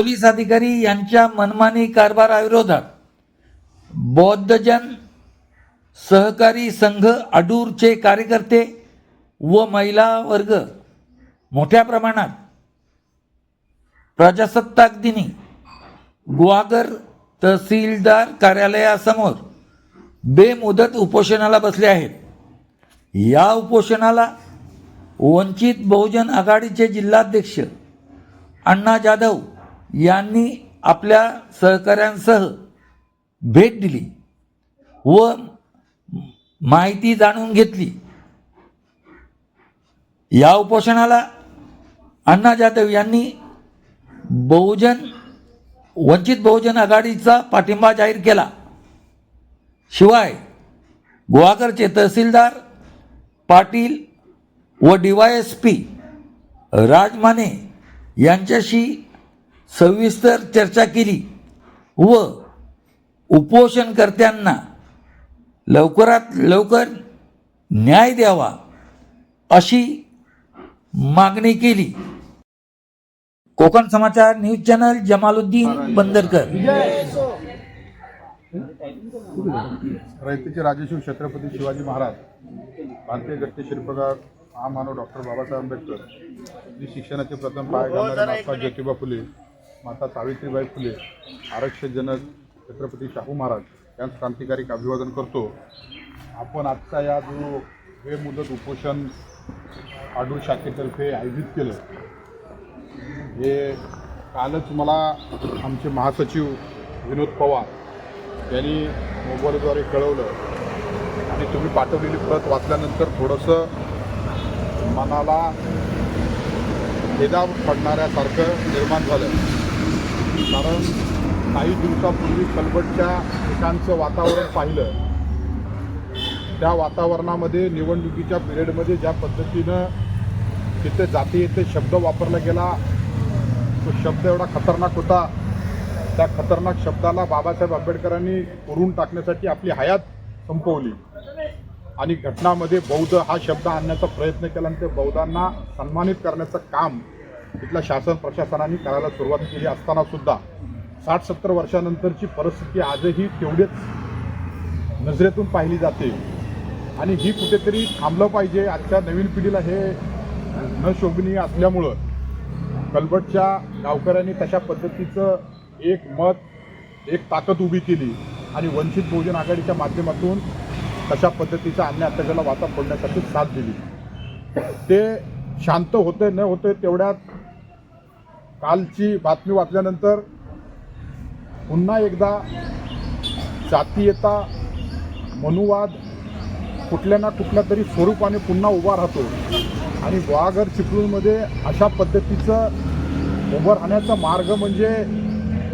Police अधिकारी यांच्या मनमानी कारभाराविरोधात बौद्धजन सहकारी संघ अडूरचे कार्यकर्ते व महिला वर्ग मोठ्या प्रमाणात प्रजासत्ताक दिनी ग्वागर तहसीलदार कार्यालयासमोर बेमुदत उपोषणाला बसले आहेत. या उपोषणाला वंचित बहुजन आघाडीचे जिल्हाध्यक्ष अण्णा जाधव यांनी आपल्या सहकाऱ्यांसह भेट दिली व माहिती जाणून घेतली. या उपोषणाला अण्णा जाधव यांनी बहुजन वंचित बहुजन आघाडीचा पाठिंबा जाहीर केला. शिवाय गुवाकरचे तहसीलदार पाटील व D Y S P Rajmane यांच्याशी सविस्तर चर्चा केली व उपोषणकर्त्यांना लवकरात लवकर न्याय द्यावा अशी मागणी केली. Konkan Samachar news channel Jamaluddin Bandarkar. रयतेचे राजेशिव छत्रपती शिवाजी महाराज भारतीय गट्टे शिल्पकार महामानव डॉक्टर बाबासाहेब आंबेडकर शिक्षणाचे प्रथम पाय ज्योतिबा फुले माता सावित्रीबाई फुले आरक्षजनक छत्रपती शाहू महाराज यांचं क्रांतिकारी अभिवादन करतो. आपण आजचा या जो बेमुदत उपोषण आडूर शाखेतर्फे आयोजित केलं हे कालच मला आमचे महासचिव विनोद पवार यांनी मोबाईलद्वारे कळवलं. आणि तुम्ही पाठवलेली प्रत वाचल्यानंतर थोडंसं मनाला भेदा पडणाऱ्यासारखं निर्माण झालं. कारण काही दिवसापूर्वी कलबटच्या ठिकाणचं वातावरण पाहिलं. त्या वातावरणामध्ये निवडणुकीच्या पिरियडमध्ये ज्या पद्धतीनं तिथे जाती येते शब्द वापरला गेला तो शब्द एवढा खतरनाक होता. त्या खतरनाक शब्दाला बाबासाहेब आंबेडकरांनी उरून टाकण्यासाठी आपली हयात संपवली. आणि घटनामध्ये बौद्ध हा शब्द आणण्याचा प्रयत्न केला आणि ते बौद्धांना सन्मानित करण्याचं काम तिथल्या शासन प्रशासनाने करायला सुरुवात केली असताना सुद्धा साठ सत्तर वर्षानंतरची परिस्थिती आजही तेवढेच नजरेतून पाहिली जाते. आणि ही कुठेतरी थांबलं पाहिजे. आजच्या नवीन पिढीला हे न शोभनीय असल्यामुळं कलबटच्या गावकऱ्यांनी तशा पद्धतीचं एक मत एक ताकद उभी केली आणि वंचित बहुजन आघाडीच्या माध्यमातून तशा पद्धतीचा अन्य अत्याचाराला वाचा फोडण्यासाठी साथ दिली. ते शांत होते न होते तेवढ्यात कालची बातमी वाचल्यानंतर पुन्हा एकदा जातीयता मनुवाद कुठल्या ना कुठल्या तरी स्वरूपाने पुन्हा उभा राहतो. आणि गुहागर चिपळूणमध्ये अशा पद्धतीचं उभं राहण्याचा मार्ग म्हणजे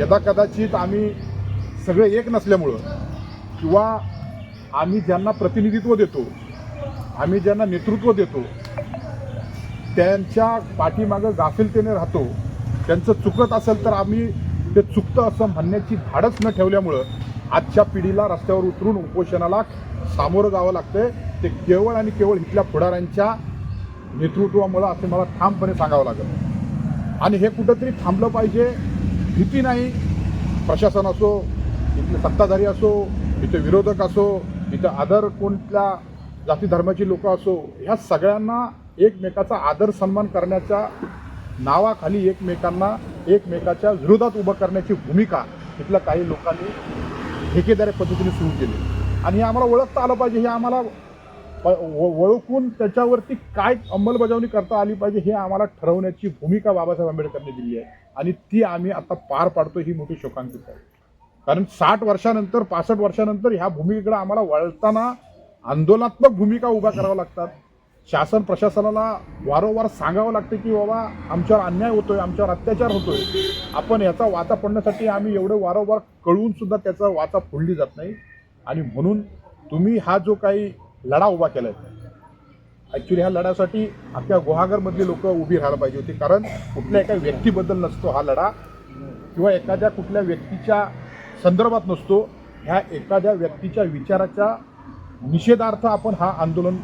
यदा कदाचित आम्ही सगळे एक नसल्यामुळं किंवा आम्ही ज्यांना प्रतिनिधित्व देतो आम्ही ज्यांना नेतृत्व देतो त्यांच्या पाठीमागं गाफिलतेने राहतो त्यांचं चुकत असेल तर आम्ही ते चुकतं असं म्हणण्याची धाडच न ठेवल्यामुळं आजच्या पिढीला रस्त्यावर उतरून उपोषणाला सामोरं जावं लागतंय. ते केवळ आणि केवळ इथल्या पुढाऱ्यांच्या नेतृत्वामुळं असं मला ठामपणे सांगावं लागेल. आणि हे कुठंतरी थांबलं पाहिजे भीती नाही. प्रशासन असो इथले सत्ताधारी असो इथे विरोधक असो इथं आदर कोणत्या जाती धर्माची लोकं असो ह्या सगळ्यांना एकमेकाचा आदर सन्मान करण्याच्या नावाखाली एकमेकांना एकमेकाच्या विरोधात उभं करण्याची भूमिका इथल्या काही लोकांनी ठेकेदारी पद्धतीने सुरू केली. आणि हे आम्हाला ओळखता आलं पाहिजे हे आम्हाला व- ओळखून त्याच्यावरती काय अंमलबजावणी करता आली पाहिजे हे आम्हाला ठरवण्याची भूमिका बाबासाहेब आंबेडकरांनी दिली आहे. आणि ती आम्ही आता पार पाडतो ही मोठी शोकांकित आहे. कारण साठ वर्षानंतर पासष्ट वर्षानंतर ह्या भूमिकेकडे आम्हाला वळताना आंदोलनात्मक भूमिका उभ्या कराव्या लागतात. शासन प्रशासनाला वारंवार सांगावं लागतं की बाबा आमच्यावर अन्याय होतोय आमच्यावर अत्याचार होतोय. आपण याचा वाचा पडण्यासाठी आम्ही एवढं वारंवार कळवून सुद्धा त्याचा वाचा फोडली जात नाही. आणि म्हणून तुम्ही हा जो काही लढा उभा केलाय ॲक्च्युली ह्या लढ्यासाठी अख्ख्या गुहागरमधली लोक उभी राहायला पाहिजे होती. कारण कुठल्या एका व्यक्तीबद्दल नसतो हा लढा. किंवा एखाद्या कुठल्या व्यक्तीच्या संदर्भात नसतो. ह्या एखाद्या व्यक्तीच्या विचाराच्या निषेधार्थ आपण हा आंदोलन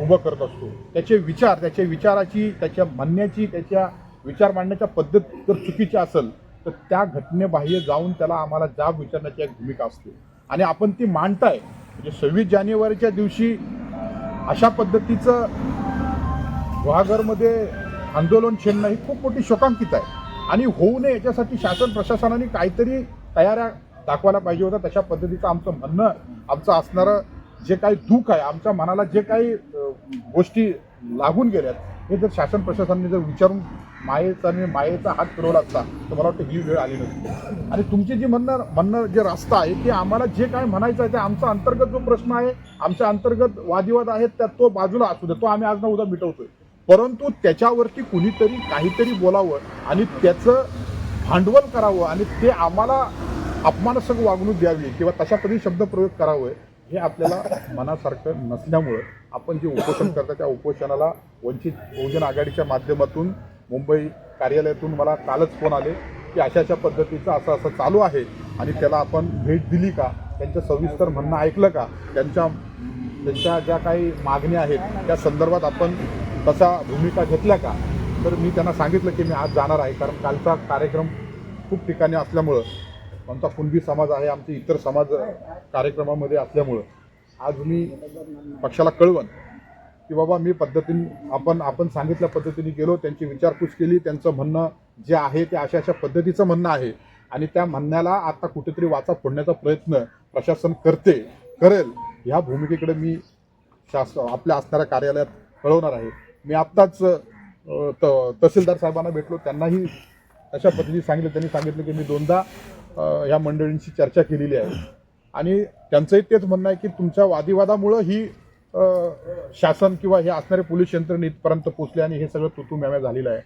उभं करत असतो. त्याचे विचार त्याच्या विचाराची त्याच्या म्हणण्याची त्याच्या विचार मांडण्याच्या पद्धत जर चुकीची असेल तर त्या घटनेबाह्य जाऊन त्याला आम्हाला जाब विचारण्याची एक भूमिका असते. आणि आपण ती मांडताय. म्हणजे सव्वीस जानेवारीच्या दिवशी अशा पद्धतीचं गुहागरमध्ये आंदोलन छेडणं ही खूप मोठी शोकांकित आहे. आणि होऊ नये याच्यासाठी शासन प्रशासनाने काहीतरी तयाऱ्या दाखवायला पाहिजे होत्या. तशा पद्धतीचं आमचं म्हणणं आमचं असणारं जे काही दुःख आहे आमच्या मनाला जे काही गोष्टी लागून गेल्यात हे जर शासन प्रशासनाने जर विचारून मायेचा आणि मायेचा हात फिरवला असता तर मला वाटतं ही वेळ आली नसती. आणि तुमची जी म्हणणं म्हणणं जे रस्ता आहे ते आम्हाला जे काय म्हणायचं आहे ते आमचा अंतर्गत जो प्रश्न आहे आमच्या अंतर्गत वादिवाद आहेत त्या तो बाजूला असू दे तो आम्ही आज ना उद्या मिटवतोय. परंतु त्याच्यावरती कुणीतरी काहीतरी बोलावं आणि त्याचं भांडवल करावं आणि ते आम्हाला अपमानास्पद वागणूक द्यावी किंवा तशा कधी शब्दप्रयोग करावं हे आपल्याला मनासारखं नसल्यामुळं आपण जे उपोषण करता त्या उपोषणाला वंचित बहुजन आघाडीच्या माध्यमातून मुंबई कार्यालयातून मला कालच फोन आले की अशा अशा पद्धतीचं असं असं चालू आहे आणि त्याला आपण भेट दिली का? त्यांचं सविस्तर म्हणणं ऐकलं का? त्यांच्या त्यांच्या ज्या काही मागण्या आहेत त्या संदर्भात आपण तसा भूमिका घेतल्या का? तर मी त्यांना सांगितलं की मी आज जाणार आहे कारण कालचा कार्यक्रम खूप ठिकाणी असल्यामुळं आमचा कुणबी समाज आहे आमचे इतर समाज कार्यक्रमामध्ये असल्यामुळं. आज मी पक्षाला कळवण की बाबा मी पद्धतीने आपण आपण सांगितल्या पद्धतीने गेलो त्यांची विचारपूस केली त्यांचं म्हणणं जे आहे ते अशा अशा पद्धतीचं म्हणणं आहे. आणि त्या म्हणण्याला आता कुठेतरी वाचा फोडण्याचा प्रयत्न प्रशासन करते करेल. ह्या भूमिकेकडे मी शास आपल्या असणाऱ्या कार्यालयात कळवणार आहे. मी आत्ताच त तहसीलदार साहेबांना भेटलो त्यांनाही अशा पद्धतीने सांगितलं त्यांनी सांगितलं की मी दोनदा ह्या मंडळींशी चर्चा केलेली आहे. आणि त्यांचंही तेच म्हणणं आहे की तुमच्या वादिवादामुळं ही शासन किंवा हे असणारे पोलीस यंत्रणा इथपर्यंत पोचले आणि हे सगळं तुतुम्याम्या झालेलं आहे.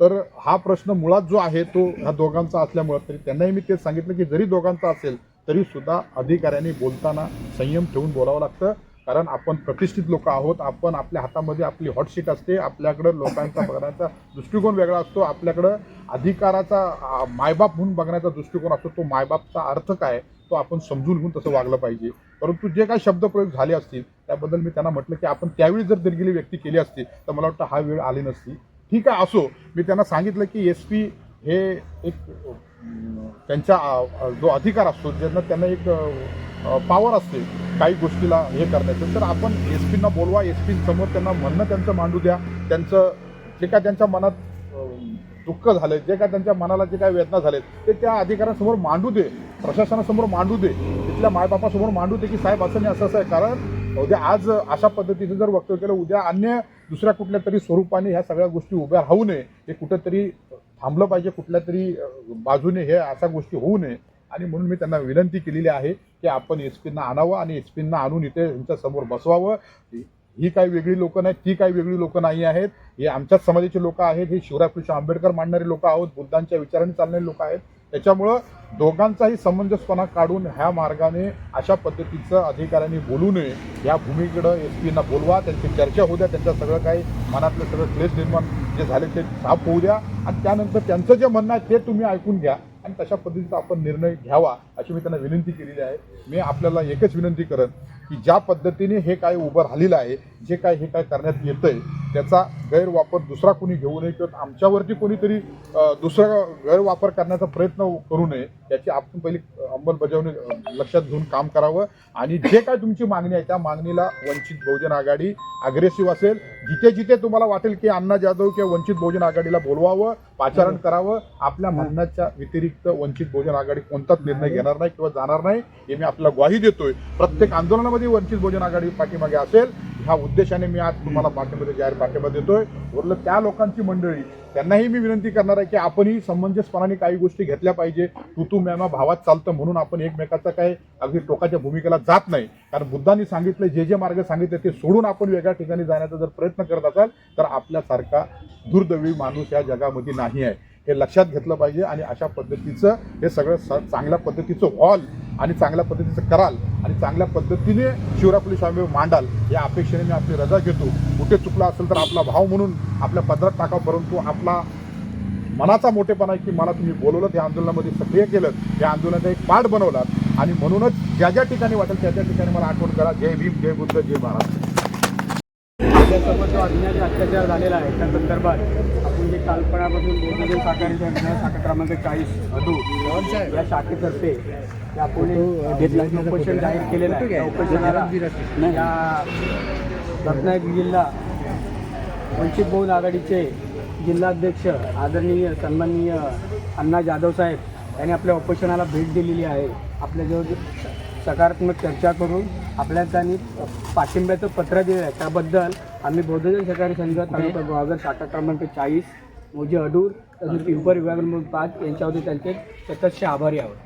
तर हा प्रश्न मुळात जो आहे तो ह्या दोघांचा असल्यामुळं तरी त्यांनाही मी तेच सांगितलं की जरी दोघांचा असेल तरी सुद्धा अधिकाऱ्यांनी बोलताना संयम ठेवून बोलावं लागतं. कारण आपण प्रतिष्ठित लोक आहोत आपण आपल्या हातामध्ये आपली हॉटशीट असते आपल्याकडं लोकांचा बघण्याचा दृष्टिकोन वेगळा असतो आपल्याकडं अधिकाराचा मायबाप म्हणून बघण्याचा दृष्टिकोन असतो तो मायबापचा अर्थ काय? तो आपण समजून घेऊन तसं वागलं पाहिजे. परंतु जे काही शब्दप्रयोग झाले असतील त्याबद्दल मी त्यांना म्हटलं की आपण त्यावेळी जर दिलगिरी व्यक्ती केली असती तर मला वाटतं हा वेळ आली नसती. ठीक आहे असो. मी त्यांना सांगितलं की एस पी हे एक त्यांचा जो अधिकार असतो ज्यांना त्यांना एक पावर असते काही गोष्टीला हे करण्याचं तर आपण एस पींना बोलवा एस पी समोर त्यांना म्हणणं त्यांचं मांडू द्या. त्यांचं जे काय त्यांच्या मनात दुःख झालं जे काय त्यांच्या मनाला जे काय वेदना झालेत ते त्या अधिकाऱ्यांसमोर मांडू दे. प्रशासनासमोर मांडू दे. तिथल्या मायबापासमोर मांडू दे की साहेब असं नाही असं असं आहे. कारण उद्या आज अशा पद्धतीचं जर वक्तव्य केलं उद्या अन्य दुसऱ्या कुठल्या तरी स्वरूपाने ह्या सगळ्या गोष्टी उभ्या राहू नये. हे कुठंतरी थांबलं पाहिजे कुठल्या तरी बाजूने हे अशा गोष्टी होऊ नये. आणि म्हणून मी त्यांना विनंती केलेली आहे की आपण एस पींना आणावं आणि एस पींना आणून इथे यांच्या समोर बसवावं. ही काही वेगळी लोक नाहीत ती काही वेगळी लोक नाही आहेत. हे आमच्याच समाजाचे लोक आहेत हे शिवराय कृष्ण आंबेडकर मांडणारे लोक आहोत बुद्धांच्या विचारांनी चालणारे लोक आहेत. त्याच्यामुळं दोघांचाही समंजसपणा काढून ह्या मार्गाने अशा पद्धतीचं अधिकाऱ्यांनी बोलू नये. या भूमीकडं एस पीना बोलवा त्यांची चर्चा होऊ द्या त्यांचं सगळं काही मनातलं सगळं क्लेश निर्माण जे झाले ते साफ होऊ द्या. आणि त्यानंतर त्यांचं जे म्हणणं आहे ते तुम्ही ऐकून घ्या. आणि तशा पद्धतीचा आपण निर्णय घ्यावा अशी मी त्यांना विनंती केलेली आहे. मी आपल्याला एकच विनंती करेन की ज्या पद्धतीने हे काय उभं राहिलेलं आहे जे काय हे काय करण्यात येतंय त्याचा गैरवापर दुसरा कोणी घेऊ नये किंवा आमच्यावरती कोणीतरी दुसरा गैरवापर करण्याचा प्रयत्न करू नये याची आपण पहिली अंमलबजावणी लक्षात घेऊन काम करावं. आणि जे काय तुमची मागणी आहे त्या मागणीला वंचित बहुजन आघाडी अग्रेसिव्ह असेल. जिथे जिथे तुम्हाला वाटेल की अण्णा जाधव किंवा वंचित बहुजन आघाडीला बोलवावं पाचारण करावं आपल्या म्हणण्याच्या व्यतिरिक्त वंचित बहुजन आघाडी कोणताच निर्णय घेणार नाही किंवा जाणार नाही हे मी आपल्याला ग्वाही देतोय. प्रत्येक आंदोलनामध्ये वंचित बहुजन आघाडी पाठीमागे असेल. ह्या उद्देशाने मी आज तुम्हाला पाठिंबा जाहीर पाठिंबा देतोय. उरलं त्या लोकांची मंडळी त्यांनाही मी विनंती करणार आहे की आपणही समंजसपणाने काही गोष्टी घेतल्या पाहिजे. तू तू मॅमा भावात चालतं म्हणून आपण एकमेकाचा काय अगदी टोकाच्या भूमिकेला जात नाही. कारण बुद्धांनी सांगितलं जे जे मार्ग सांगितले ते सोडून आपण वेगळ्या ठिकाणी जाण्याचा जर प्रयत्न करत असाल तर आपल्यासारखा दुर्दैवी माणूस या जगामध्ये नाही आहे. हे लक्षात घेतलं पाहिजे आणि अशा पद्धतीचं हे सगळं स चांगल्या पद्धतीचं व्हाल आणि चांगल्या पद्धतीचं कराल आणि चांगल्या पद्धतीने शिवरापुली स्वामी मांडाल या अपेक्षेने मी आपली रजा घेतो. कुठे चुकला असेल तर आपला भाव म्हणून आपल्या पदरात टाका परंतु आपला मनाचा मोठेपणा आहे की मला तुम्ही बोलवलं त्या आंदोलनामध्ये सक्रिय केलं या आंदोलनाचा एक पाठ बनवलात. आणि म्हणूनच ज्या ज्या ठिकाणी वाटेल त्या त्या ठिकाणी मला आठवण करा. जय भीम जय बुद्ध जय महाराज. आपल्यासोबत जो अन्याय अत्याचार झालेला आहे त्या संदर्भात आपण जे कालपणापासून बहुजन साखरेच्या विधान शाखा क्रमांक चाळीस अदू या शाखेतर्फे आपण उपोषण जाहीर केलेलं आहे. उपोषणाला या रत्नागिरी जिल्हा वंचित बहुजन आघाडीचे जिल्हाध्यक्ष आदरणीय सन्माननीय अण्णा जाधव साहेब यांनी आपल्या उपोषणाला भेट दिलेली आहे. आपल्याजवळ सकारात्मक चर्चा करून आपल्याला त्यांनी पाठिंब्याचं पत्र दिलं आहे. त्याबद्दल आम्ही बहुजन सहकारी संघ तालुका गुहागर शाखा क्रमांक चाळीस मोजे अडूर तसेच पिंपर विभाग पाच यांच्यावरती त्यांचे सततचे आभारी आहोत.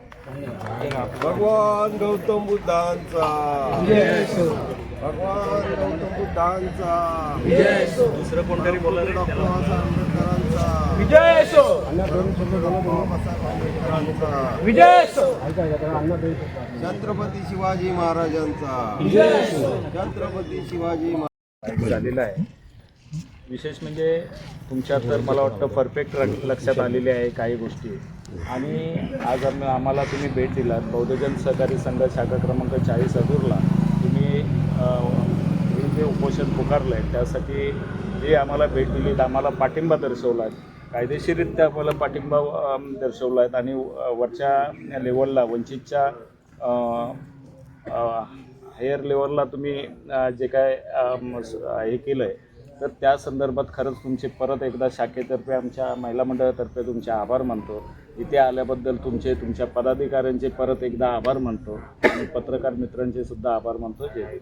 भगवान गौतम बुद्धांचा. भगवान गौतम बुद्धांचा. दुसरं कोणतरी बोला डॉक्टर बाबासाहेब आंबेडकरांचा विजय असो. विजय असो. छत्रपती शिवाजी महाराजांचा. छत्रपती शिवाजी महाराज झालेलं आहे. विशेष म्हणजे तुमच्या तर मला वाटतं परफेक्ट लक्षात आलेले आहे काही गोष्टी. आणि आज आम्ही आम्हाला तुम्ही भेट दिलात. बौद्धजन सहकारी संघ शाखा क्रमांक चाळीस अदूरला तुम्ही हे जे उपोषण पुकारलं आहे त्यासाठी जे आम्हाला भेट दिलीत आम्हाला पाठिंबा दर्शवला आहे कायदेशीररित्या आपल्याला पाठिंबा दर्शवला आहेत आणि वरच्या लेवलला वंचितच्या हायर लेवलला तुम्ही जे काय हे केलं आहे तर त्या संदर्भात खरंच तुमचे परत एकदा शाखेतर्फे आमच्या महिला मंडळातर्फे तुमचे आभार मानतो. इथे आल्याबद्दल तुमचे तुमच्या पदाधिकाऱ्यांचे परत एकदा आभार मानतो. आणि पत्रकार मित्रांचे सुद्धा आभार मानतो. जय